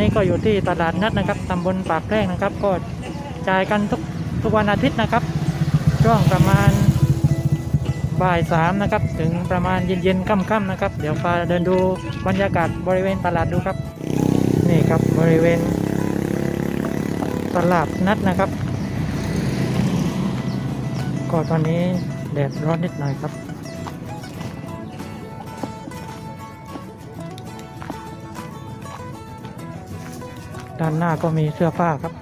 นี้ก็อยู่ที่ตลาดนัดนะครับตำบลปากแพรกนะครับ ก็จ่ายกันทุกทุกวันอาทิตย์นะครับ ช่วงประมาณบ่ายสามนะครับ ถึงประมาณเย็นๆค่ำๆนะครับ เดี๋ยวพาเดินดูบรรยากาศบริเวณตลาดดูครับ นี่ครับบริเวณ ตลาดนัดนะครับ ก็ตอนนี้แดดร้อนนิดหน่อยครับ ด้านหน้าก็มีเสื้อผ้าครับ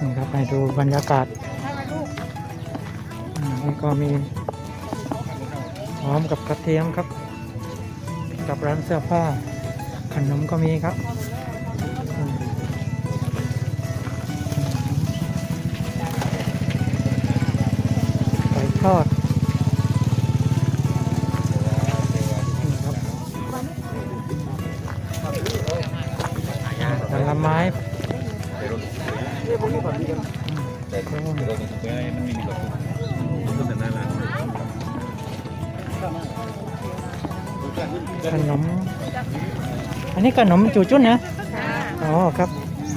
นี่ครับให้ดูบรรยากาศอ่านี่ก็มีหอมกับกระเทียมครับ กับร้านเสื้อผ้า ขนมก็มีครับไก่ทอด ไม้ขนม อันนี้ขนมจูจุ้นนะอ๋อครับ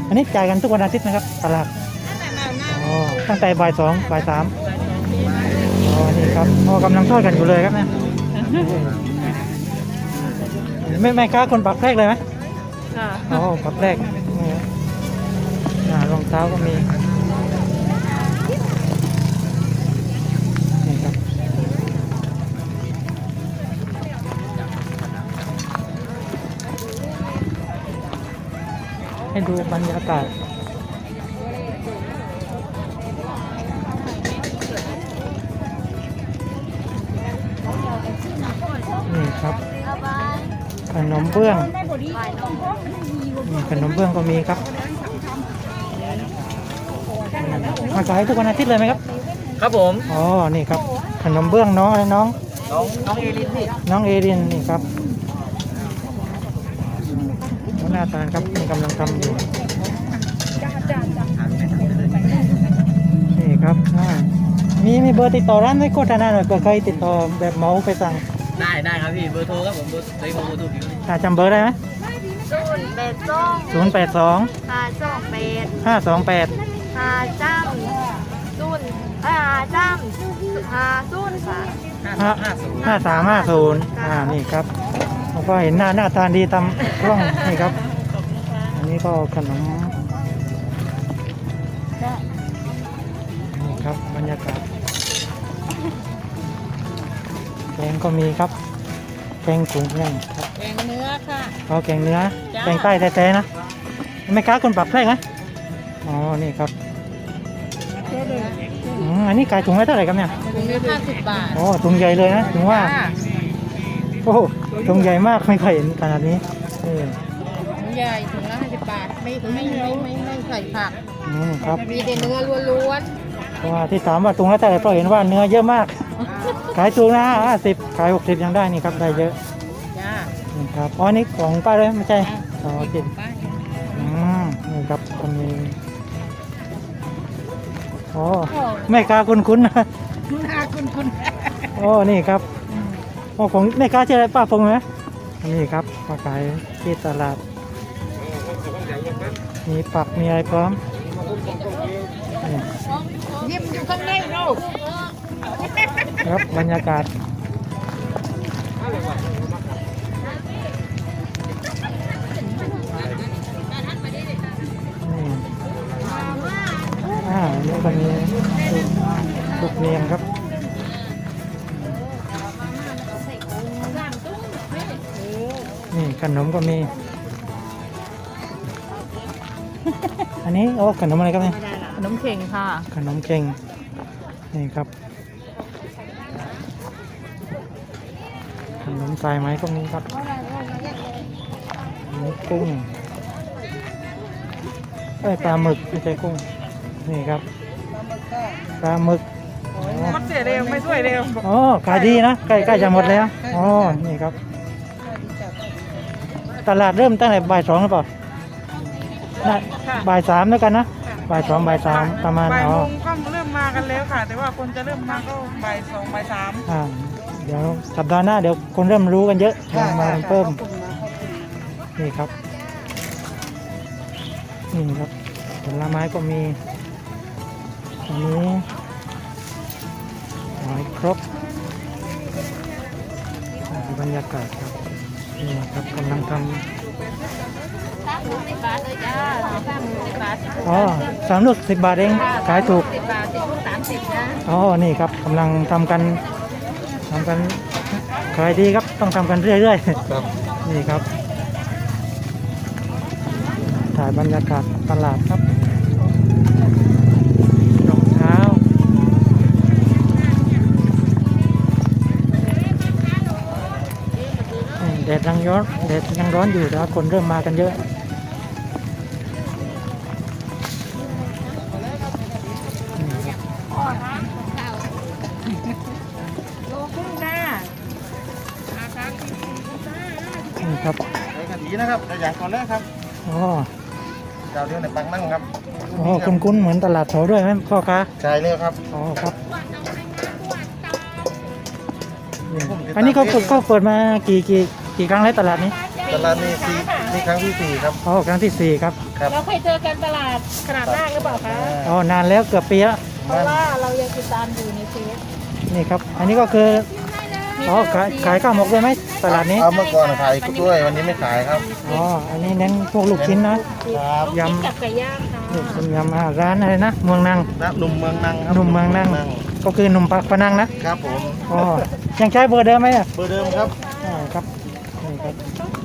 อันนี้จ่ายกันทุกวันอาทิตย์นะครับตลาดอ๋อตั้งแต่บ่ายสองบ่ายสามอ๋อนี่ครับอ๋อกำลังทอดกันอยู่เลยครับเนี่ยไม่ไม่ค้าคนปักแรกเลยไหมค่ะอ๋อปักแรกนี่ค รองเท้าก็มีให้ดูบรรยากาศนี่ครับ ขนมเบื้อง ขนมเบื้องก็มีครับ มาขายทุกวันอาทิตย์เลยไหมครับ ครับผม อ๋อ นี่ครับ ขนมเบื้องน้องอะไรน้อง น้องน้องเอลินพี่น้องเอรินนี่ครับหน้าตาลครับนี่กำลังทำอยู่ นี่ครับอ่ามีมีเบอร์ติดต่อร้านไหมโฆษณาหน่อยเผื่อใครติดต่อแบบเหมาไปสั่งได้ได้ครับพี่เบอร์โทรครับผมเบอร์เบอร์โทรเบอร์โทรพี่อ่าจำเบอร์ได้ไหมศูนย์แปดสองศูนย์แปดสองห้าสองแปดห้าสองแปด ห้าจ้ำศูนย์อ่าห้าจ้ำห้าศูนย์ค่ะ ห้าห้าศูนย์ห้าสามห้าศูนย์อ่านี่ครับแล้วก็เห็นหน้าหน้าตาดีตามกล้องนี่ครับ อันนี้ก็ขนมนี่ครับบรรยากาศแกงก็มีครับแกงกุ้งแห้งครับแกงเนื้อค่ะ เอาแกงเนื้อจ้า แกงใต้แท้ๆนะไม่ค้าคนปรับแพร่ไหมอ๋อนี่ครับอืมอั นนี้ขายถุงละเท่าไหร่ครับเนี่ยถุงละห้าสิบบาทโอ้ถุงใหญ่เลยนะถึงว่า โอ้ถุงใหญ่มากไม่เคยเห็นขนาดนี้เออถุงใหญ่ถุงละห้าสิบบาท ไม่ไม่ไม่ไม่ไม่ใส่ผักอืมครับมีแต่เนื้อล้วนเพราะว่าที่ถามว่าถุงละเท่าไหร่เพราะเห็นว่าเนื้อเยอะมาก ขายถุงละห้าสิบขายหกสิบยังได้นี่ครับได้เยอะๆจ้านี่ครับอ๋อนี่ของป้าเลยไม่ใช่อ๋อจิตป้าอืมนี่ครับก็มี อ๋อแม่ค้าคุ้นๆนะหน้าคุณคุณโอ้นี่ครับโอ้ของแม่ค้าชื่ออะไรป้าพงไหมนี่ครับมาขายที่ตลาด มีปักมีอะไรพร้อมนี่ยิ้มอยู่ข้างในเราครับบรรยากาศ นี่ขนมก็มี อันนี้โอ้ขนมอะไรครับเนี่ยขนมเข่งค่ะ ขนมเก่งนี่ครับขนมสายไหมก็มีครับหมูกุ้งเอ้ยปลาหมึกไม่ใช่กุ้งนี่ครับปลาหมึกมันเสียเร็วไม่สวยเร็วอ๋อขายดีนะใกล้ใกล้จะหมดแล้วอ๋อนี่ครับ ตลาดเริ่มตั้งแต่บ่ายสองหรือเปล่าน่ะบ่ายสามแล้วกันนะ บ่ายสองบ่ายสามประมาณบ่ายอ๋โมองก็เริ่มมากันแล้วค่ะ แต่ว่าคนจะเริ่มมาก็บ่ายสองบ่ายสาม อ่าเดี๋ยวสัปดาห์หน้าเดี๋ยวคนเริ่มรู้กันเยอะเดี๋ยวมาเพิ่มนี่ครับ นี่ครับผลไม้ก็มีอันนี้หอยครบอ่าบรรยากาศครับ นี่ครับกำลังทสามสิบบาทเลยจ้าสามสิบบาทสิบำอ๋อสามลูกสิบบาทเองขายถูก สิบบาทสิบลูกสามสิบนะอ๋อ นี่ครับกำลังทำกันทำกันขายดีครับต้องทำกันเรื่อยๆครับนี่ครับ ถ่ายบรรยากาศตลาดครับ ร้อนแดดยังร้อนอยู่แต่ว่าคนเริ่มมากันเยอะโลครึ่งจ้านี่ครับใช้กะทินะครับแต่อย่างก่อนแรกครับอ๋อเจ้าเดียวในปังนั่งครับอ๋อคุ้นๆเหมือนตลาดแถวด้วยไหมพ่อค้าใช่เลยครับอ๋อครับนี่อันนี้เขาเปิดเขาเปิดมากี่กี่ กี่ครั้งแล้วตลาดนี้ตลาดนี้สี่นี่ครั้งที่สี่ครับ อ๋อครั้งที่สี่ครับครับเราเคยเจอกันตลาดขนาดมากหรือเปล่าคะอ๋อนานแล้วเกือบปีแล้วเพราะว่าเรายังติดตามอยู่ในเฟซนี่ครับ อันนี้ก็คืออ๋อขายขายข้าวหมกด้วยไหมตลาดนี้เอาเมื่อก่อนขายด้วยวันนี้ไม่ขายครับอ๋ออันนี้เน้นพวกลูกชิ้นนะครับยกับไก่ย่างค่ะำลูกชิ้นยำอ่าร้านอะไรนะเมืองนางนะหนุ่มเมืองนังครับหนุ่มเมืองนางก็คือหนุ่มปากพนังนะครับผมอ๋อยังใช้เบอร์เดิมไหมอะเบอร์เดิมครับอ่าครับนี่ ครับ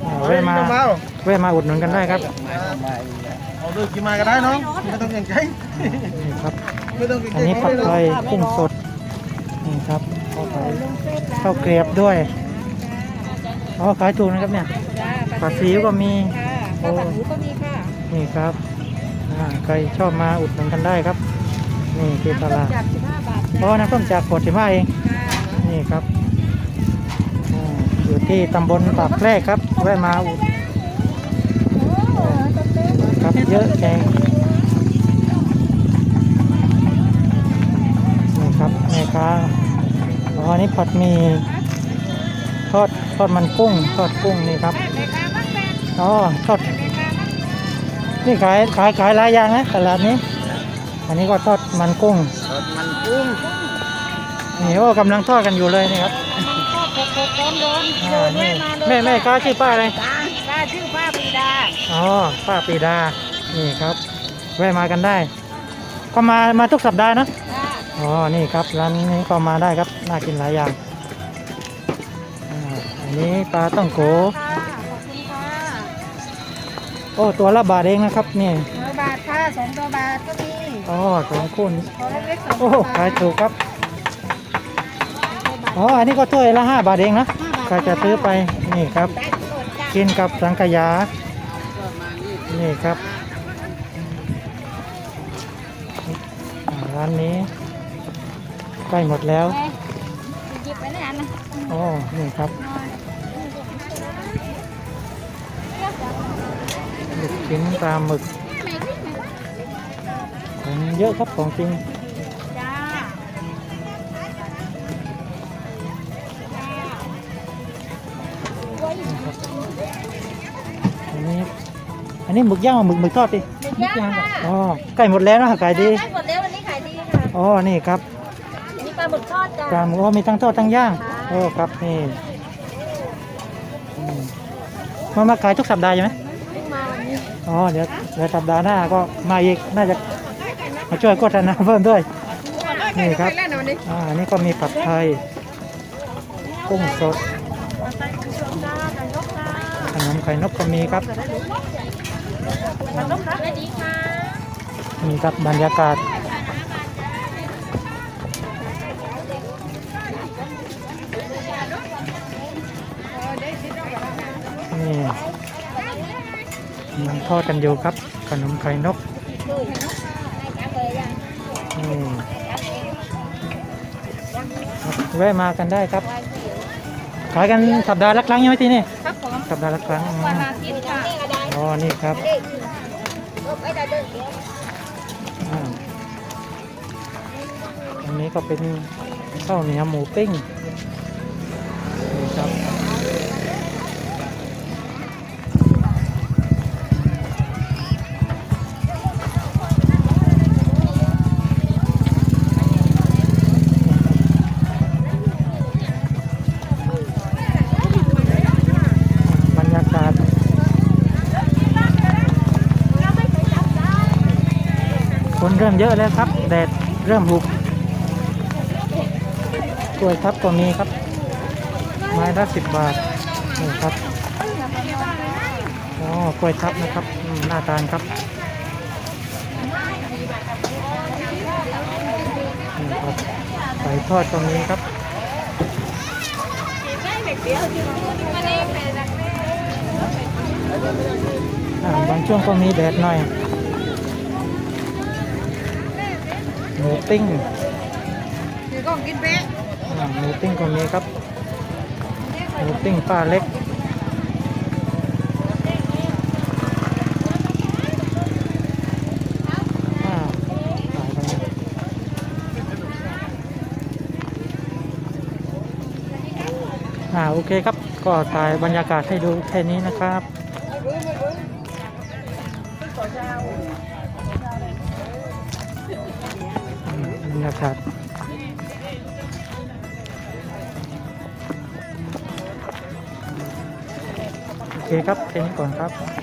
อ่าแวะมาเอแวะมาอุดหนุนกันได้ครับเอาด้วยกินมาก็ได้น้องไม่ต้องเกรงใจนี่ครับ ไม่ต้องเกรงอัใจนนี้ผัดไทยกุ้งสดนี่ครับข้าวไทยข้าวเกรียบด้วยอ๋อขายถูกนะครับเนี่ยผัดซีอิ๊วก็มีค่ะข้าวผัดหมูก็มีค่ะนี่ครับอ่าใครชอบมาอุดหนุนกันได้ครับ นี่คือตลาดจากสิบห้าบาทเพราะว่าน้ำส้มจากขวดสิบห้าเองนี่ครับอ่า อยู่ที่ตำบลปากแพรกครับแวะมาอุดครับเยอะแยะนี่ครับแม่ค้าอ๋ออันนี้ผัดหมีทอดทอดมันกุ้งทอดกุ้งนี่ครับอ๋อทอดนี่ขายขายขายหลายอย่างนะตลาดนี้ อันนี้ก็ทอดมันกุ้งมันกุ้งนี่โอ้กำลังทอดกันอยู่เลยนี่ครับ ร้อนอ่านี่แม่แม่ค้าชื่อป้าอะไรๆป้าชื่อป้าปรีดาอ๋อป้าปีดา นี่ครับ แวะมากันได้ ก็มา มาทุกสัปดาห์นะอ๋อ นี่ครับ ร้านนี้ก็มาได้ครับ น่ากินหลายอย่างอ่าอันนี้ปลาต้องโก ค่ะขอบคุณค่ะโอ้ ตัวละบาทเองนะครับ นี่ร้อยบาทค่ะสองตัวบาทก็มีอ๋อสองคุณตัวเล็กๆสองโอ้ตัวบาขายทถูกครับ อ๋อ อันนี้ก็ถ้วยละห้าบาทเองนะใครจะซื้อไป นี่ครับ กินกับสังขยา นี่ครับอ่าร้านนี้ใกล้หมดแล้วหยิบไปไหนนะอ๋อนี่ครับลูกชิ้นปลาหมึกของเยอะครับของจริง นนี้หมึกย่างกับหมึกหมึกทอดดิหมึกย่างค่ะอ๋อใกล้หมดแล้วนะขายดีได้หมดแล้ววันนี้ขายดีค่ะอ๋อนี่ครับมีปลาหมึกทอดจ้าปลาหมึกอ๋อมีทั้งทอดทั้งย่างโอ้ครับนี่อืมมามาขายทุกสัปดาห์ใช่ไหมเพิ่งมาวันนี้อ๋อเดี๋ยวเดี๋ยวสัปดาห์หน้าก็มาอีกน่าจะมาช่วยโฆษณาเพิ่มด้วยนี่ครับอ่าอันนี้ก็มีผัดไทยกุ้งสดใส่กุ้งสดจ้าไก่นกจ้าขนมไข่นกก็มีครับ นี่ครับบรรยากาศ นี่กำลังทอดกันอยู่ครับ ขนมไข่นกนี่ครับแวะมากันได้ครับ ขายกันสัปดาห์ละครั้งใช่ไหมที่นี่ครับผมสัปดาห์ละครั้งอืมวันอาทิตย์ค่ะอ๋อนี่ครับ นนี้ก็เป็นข้าวเหนียวหมูปิ้งนี่ครับบรรยากาศคนเริ่มเยอะแล้วครับแดดเริ่มหุบก วยทับก็มีครับ ไม้ละสิบบาทนี่ครับอ๋อกล้วยทับนะครับน่าทานครับนี่ครับไก่ทอดก็มีครับบางช่วงก็มีแดดหน่อยหมูปิ้งคือก็กินเป๊ะ หมูปิ้งก็มีครับหมูปิ้งป้าเล็กอ่าโอเคครับ ก็ถ่ายบรรยากาศให้ดูแค่นี้นะครับบรรยากาศ ครับแค่นี้ก่อนครับ